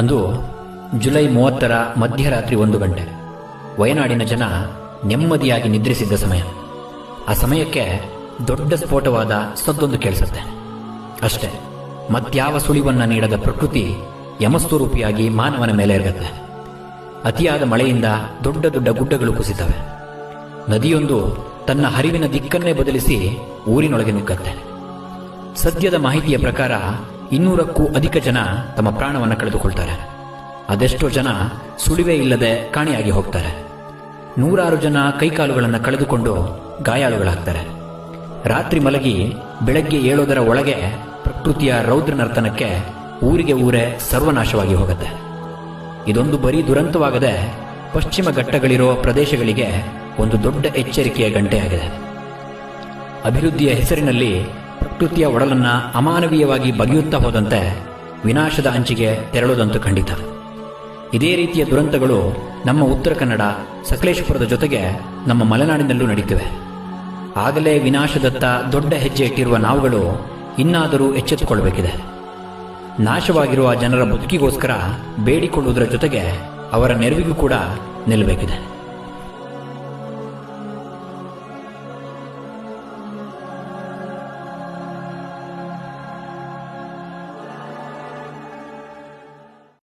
ಅಂದು ಜುಲೈ ಮೂವತ್ತರ ಮಧ್ಯರಾತ್ರಿ ಒಂದು ಗಂಟೆ. ವಯನಾಡಿನ ಜನ ನೆಮ್ಮದಿಯಾಗಿ ನಿದ್ರಿಸಿದ್ದ ಸಮಯ. ಆ ಸಮಯಕ್ಕೆ ದೊಡ್ಡ ಸ್ಫೋಟವಾದ ಸದ್ದೊಂದು ಕೇಳಿಸುತ್ತೆ. ಅಷ್ಟೇ, ಮತ್ಯಾವ ಸುಳಿವನ್ನ ನೀಡದ ಪ್ರಕೃತಿ ಯಮಸ್ವರೂಪಿಯಾಗಿ ಮಾನವನ ಮೇಲೆ ಇರುತ್ತೆ ಅತಿಯಾದ ಮಳೆಯಿಂದ ದೊಡ್ಡ ದೊಡ್ಡ ಗುಡ್ಡಗಳು ಕುಸಿತವೆ. ನದಿಯೊಂದು ತನ್ನ ಹರಿವಿನ ದಿಕ್ಕನ್ನೇ ಬದಲಿಸಿ ಊರಿನೊಳಗೆ ನುಗ್ಗತ್ತೆ. ಸದ್ಯದ ಮಾಹಿತಿಯ ಪ್ರಕಾರ ಇನ್ನೂರಕ್ಕೂ ಅಧಿಕ ಜನ ತಮ್ಮ ಪ್ರಾಣವನ್ನು ಕಳೆದುಕೊಳ್ತಾರೆ. ಅದೆಷ್ಟೋ ಜನ ಸುಳಿವೇ ಇಲ್ಲದೆ ಕಾಣೆಯಾಗಿ ಹೋಗ್ತಾರೆ. ನೂರಾರು ಜನ ಕೈಕಾಲುಗಳನ್ನು ಕಳೆದುಕೊಂಡು ಗಾಯಾಳುಗಳಾಗ್ತಾರೆ. ರಾತ್ರಿ ಮಲಗಿ ಬೆಳಗ್ಗೆ ಏಳೋದರ ಒಳಗೆ ಪ್ರಕೃತಿಯ ರೌದ್ರ ನರ್ತನಕ್ಕೆ ಊರಿಗೆ ಊರೇ ಸರ್ವನಾಶವಾಗಿ ಹೋಗುತ್ತೆ. ಇದೊಂದು ಬರೀ ದುರಂತವಾಗದೆ ಪಶ್ಚಿಮ ಘಟ್ಟಗಳಿರೋ ಪ್ರದೇಶಗಳಿಗೆ ಒಂದು ದೊಡ್ಡ ಎಚ್ಚರಿಕೆಯ ಗಂಟೆಯಾಗಿದೆ. ಅಭಿವೃದ್ಧಿಯ ಹೆಸರಿನಲ್ಲಿ ಪ್ರಕೃತಿಯ ಒಡಲನ್ನ ಅಮಾನವೀಯವಾಗಿ ಬಗೆಯುತ್ತಾ ಹೋದಂತೆ ವಿನಾಶದ ಅಂಚಿಗೆ ತೆರಳುವುದಂತೂ ಖಂಡಿತ ಇದೇ ರೀತಿಯ ದುರಂತಗಳು ನಮ್ಮ ಉತ್ತರ ಕನ್ನಡ, ಸಕಲೇಶಪುರದ ಜೊತೆಗೆ ನಮ್ಮ ಮಲೆನಾಡಿನಲ್ಲೂ ನಡೀತಿವೆ. ಆಗಲೇ ವಿನಾಶದತ್ತ ದೊಡ್ಡ ಹೆಜ್ಜೆ ಇಟ್ಟಿರುವ ನಾವುಗಳು ಇನ್ನಾದರೂ ಎಚ್ಚೆತ್ತುಕೊಳ್ಳಬೇಕಿದೆ ನಾಶವಾಗಿರುವ ಜನರ ಬದುಕಿಗೋಸ್ಕರ ಬೇಡಿಕೊಳ್ಳುವುದರ ಜೊತೆಗೆ ಅವರ ನೆರವಿಗೂ ಕೂಡ ನಿಲ್ಲಬೇಕಿದೆ.